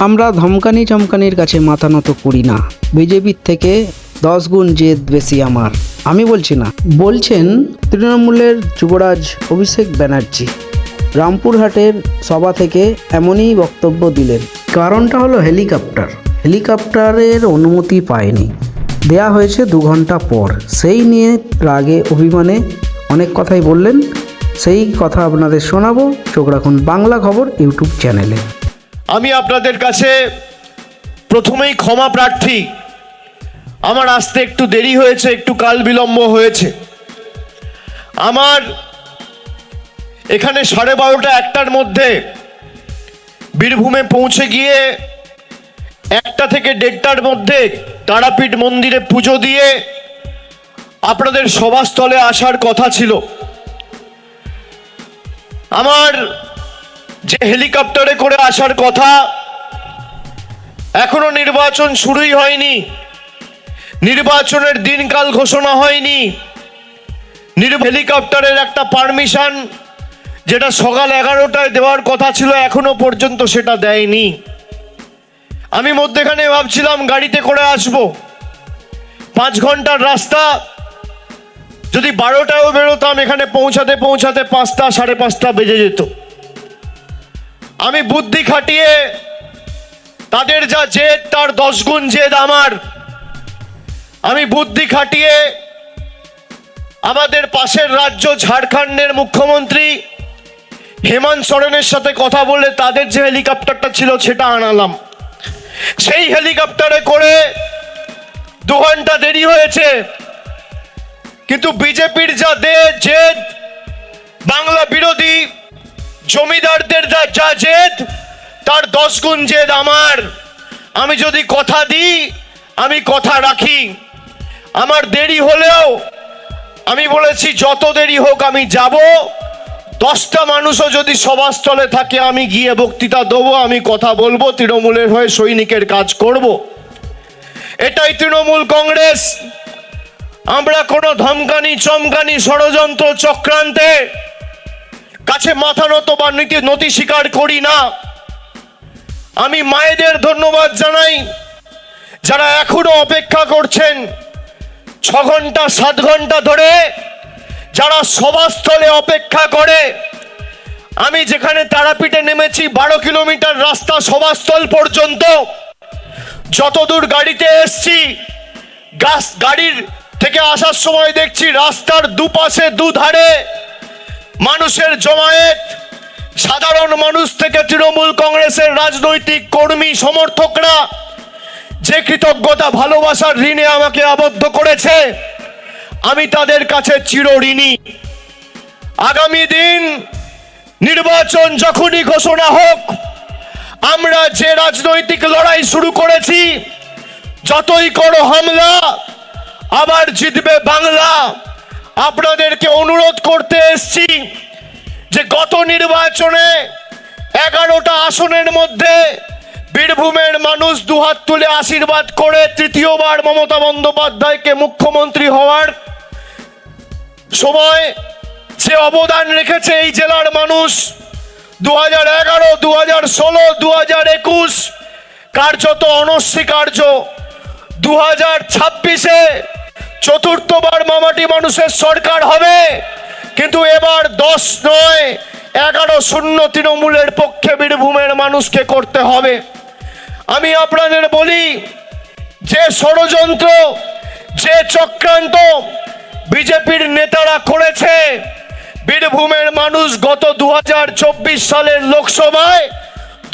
আমরা ধমকানি চমকানির কাছে মাথা নত করি না। বিজেপির থেকে দশ গুণ জেদ বেশি আমার। আমি বলছি না। বলছেন তৃণমূলের যুবরাজ অভিষেক ব্যানার্জি। রামপুরহাটের সভা থেকে এমনই বক্তব্য দিলেন। কারণটা হলো হেলিকপ্টার। হেলিকপ্টারের অনুমতি পায়নি। দেয়া হয়েছে দু ঘণ্টা পর। সেই নিয়ে রাগে অভিমানে অনেক কথাই বললেন। সেই কথা আপনাদের শোনাবো। চোখ রাখুন বাংলা খবর ইউটিউব চ্যানেলে। আমি আপনাদের কাছে প্রথমেই ক্ষমা প্রার্থী। আমার আসতে একটু দেরি হয়েছে, একটু কাল বিলম্ব হয়েছে। আমার এখানে সাড়ে বারোটা একটার মধ্যে বীরভূমে পৌঁছে গিয়ে একটা থেকে দেড়টার মধ্যে তারাপীঠ মন্দিরে পুজো দিয়ে আপনাদের সভাস্থলে আসার কথা ছিল। আমার যে হেলিকপ্টারে করে আসার কথা, এখনও নির্বাচন শুরুই হয়নি। নির্বাচনের দিনকাল ঘোষণা হয়নি। হেলিকপ্টারের একটা পারমিশন, যেটা সকাল এগারোটায় দেওয়ার কথা ছিল, এখনও পর্যন্ত সেটা দেয়নি। আমি মধ্যেখানে ভাবছিলাম গাড়িতে করে আসব। পাঁচ ঘণ্টার রাস্তা, যদি বারোটায়ও বেরোতাম, এখানে পৌঁছাতে পৌঁছাতে পাঁচটা, সাড়ে পাঁচটা বেজে যেত। আমি বুদ্ধি খাটিয়ে তাদের যা জেদ, তার দশ গুণ জেদ আমার। আমি বুদ্ধি খাটিয়ে আমাদের পাশের রাজ্য ঝাড়খণ্ডের মুখ্যমন্ত্রী হেমন্ত সোরেনের সাথে কথা বলে তাদের যে হেলিকপ্টারটা ছিল সেটা আনালাম। সেই হেলিকপ্টারে করে দু ঘণ্টা দেরি হয়েছে, কিন্তু বিজেপির যা দে, জেদ, বাংলা বিরোধী জমিদারদের যা জেদ, তার দশ গুণ জেদ আমার। আমি যদি কথা দিই, আমি কথা রাখি। আমার দেরি হলেও আমি বলেছি, যত দেরি হোক আমি যাব। দশটা মানুষও যদি সভাস্থলে থাকে, আমি গিয়ে বক্তৃতা দেবো, আমি কথা বলব, তৃণমূলের হয়ে সৈনিকের কাজ করব। এটাই তৃণমূল কংগ্রেস। আমরা কোনো ধমকানি, চমকানি ষড়যন্ত্র চক্রান্তে কাছে মাথা নত বা নীতি নতি স্বীকার করি না। আমি মায়েদের ধন্যবাদ জানাই। যারা এখনও অপেক্ষা করছেন, ছ ঘণ্টা, সাত ঘণ্টা ধরে যারা সভাস্থলে অপেক্ষা করে, আমি যেখানে তারাপীঠে নেমেছি, বারো কিলোমিটার রাস্তা সভাস্থল পর্যন্ত, যতদূর গাড়িতে এসছি, গাছ, গাড়ির থেকে আসার সময় দেখছি রাস্তার দুপাশে দুধারে মানুষের জমায়েত, সাধারণ মানুষ থেকে তৃণমূল কংগ্রেসের রাজনৈতিক কর্মী সমর্থকরা যে কৃতজ্ঞতা, ভালোবাসার ঋণে আমাকে আবদ্ধ করেছে, আমি তাদের কাছে চিরঋণী আগামী দিন নির্বাচন যখনই ঘোষণা হোক, আমরা যে রাজনৈতিক লড়াই শুরু করেছি, যতই করো হামলা, আবার জিতবে বাংলা। আপনাদেরকে অনুরোধ করতে এসছি যে গত নির্বাচনে এগারোটা আসনের মধ্যে বীরভূমের মানুষ দুহাত তুলে আশীর্বাদ করে তৃতীয়বার মমতা বন্দ্যোপাধ্যায়কে মুখ্যমন্ত্রী হওয়ার সময় যে অবদান রেখেছে এই জেলার মানুষ দু হাজার এগারো দু হাজার ষোলো দু হাজার একুশ কার্যত অনস্বীকার্য। দু হাজার ছাব্বিশে চতুর্থবার মামাটি মানুষের সরকার হবে। কিন্তু এবার দশ নয়, এগারো শূন্য তৃণমূলের পক্ষে বীরভূমের মানুষকে করতে হবে। আমি আপনাদের বলি, যে ষড়যন্ত্র, যে চক্রান্ত বিজেপির নেতারা করেছে, বীরভূমের মানুষ গত দু হাজার চব্বিশ সালের লোকসভায়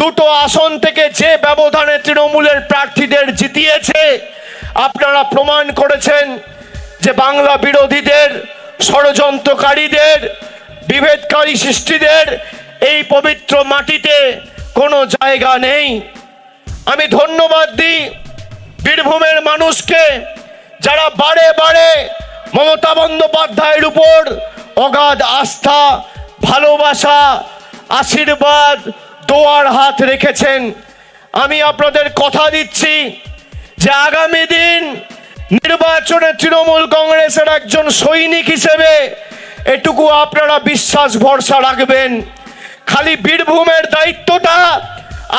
দুটো আসন থেকে যে ব্যবধানে তৃণমূলের প্রার্থীদের জিতিয়েছে, আপনারা প্রমাণ করেছেন। যে বাংলা বিরোধীদের, ষড়যন্ত্রকারীদের, বিভেদকারী সৃষ্টিদের এই পবিত্র মাটিতে কোনো জায়গা নেই। আমি ধন্যবাদ দিই বীরভূমের মানুষকে যারা বারে বারে মমতা বন্দ্যোপাধ্যায়ের উপর অগাধ আস্থা, ভালোবাসা, আশীর্বাদ, দোয়ার হাত রেখেছেন। আমি আপনাদের কথা দিচ্ছি যে আগামী দিন নির্বাচনে তৃণমূল কংগ্রেসের একজন সৈনিক হিসেবে এটুকু আপনারা বিশ্বাস, ভরসা রাখবেন। খালি বীরভূমের দায়িত্বটা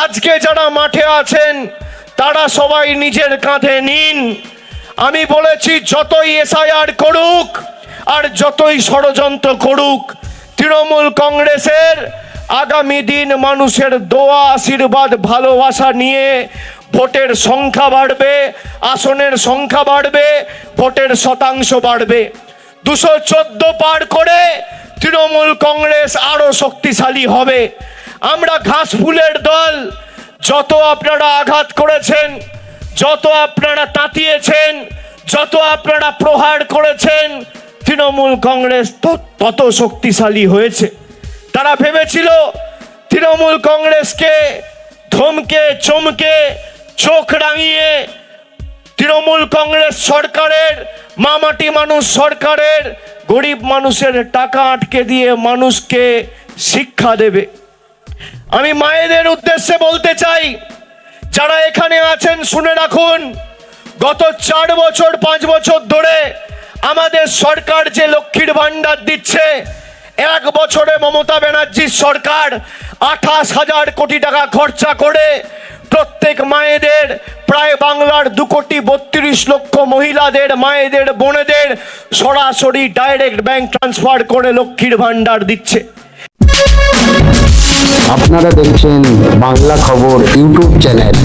আজকে যারা মাঠে আছেন, তারা সবাই নিজের কাঁধে নিন। আমি বলেছি, যতই এসআইআর করুক আর যতই ষড়যন্ত্র করুক, তৃণমূল কংগ্রেসের আগামী দিন মানুষের দোয়া, আশীর্বাদ, ভালোবাসা নিয়ে ভোটের সংখ্যা বাড়বে, আসনের সংখ্যা বাড়বে, ভোটের শতাংশ বাড়বে। দুশো চোদ্দ পার করে তৃণমূল কংগ্রেস আরও শক্তিশালী হবে। আমরা ঘাস ফুলের দল, যত আপনারা আঘাত করেছেন, যত আপনারা তাতিয়েছেন, যত আপনারা প্রহার করেছেন, তৃণমূল কংগ্রেস তত শক্তিশালী হয়েছে। তারা ভেবেছিল, তৃণমূল কংগ্রেসকে ধমকে, চমকে চোখ রাঙিয়ে তৃণমূল কংগ্রেস সরকারের, মামাটি মানুষ সরকারের, গরিব মানুষের টাকা আটকে দিয়ে মানুষকে শিক্ষা দেবে। আমি মায়েদের উদ্দেশ্যে বলতে চাই, যারা এখানে আছেন, শুনে রাখুন, গত চার বছর, পাঁচ বছর ধরে আমাদের সরকার যে লক্ষ্মীর ভাণ্ডার দিচ্ছে, এক বছরে মমতা ব্যানার্জির সরকার আঠাশ হাজার কোটি টাকা খরচা করে প্রত্যেক মায়েদের, প্রায় বাংলার দু কোটি বত্রিশ লক্ষ মহিলাদের, মায়েদের, বোনেদের সরাসরি ডাইরেক্ট ব্যাংক ট্রান্সফার করে লক্ষ্মীর ভাণ্ডার দিচ্ছে। আপনারা দেখছেন বাংলা খবর ইউটিউব চ্যানেল।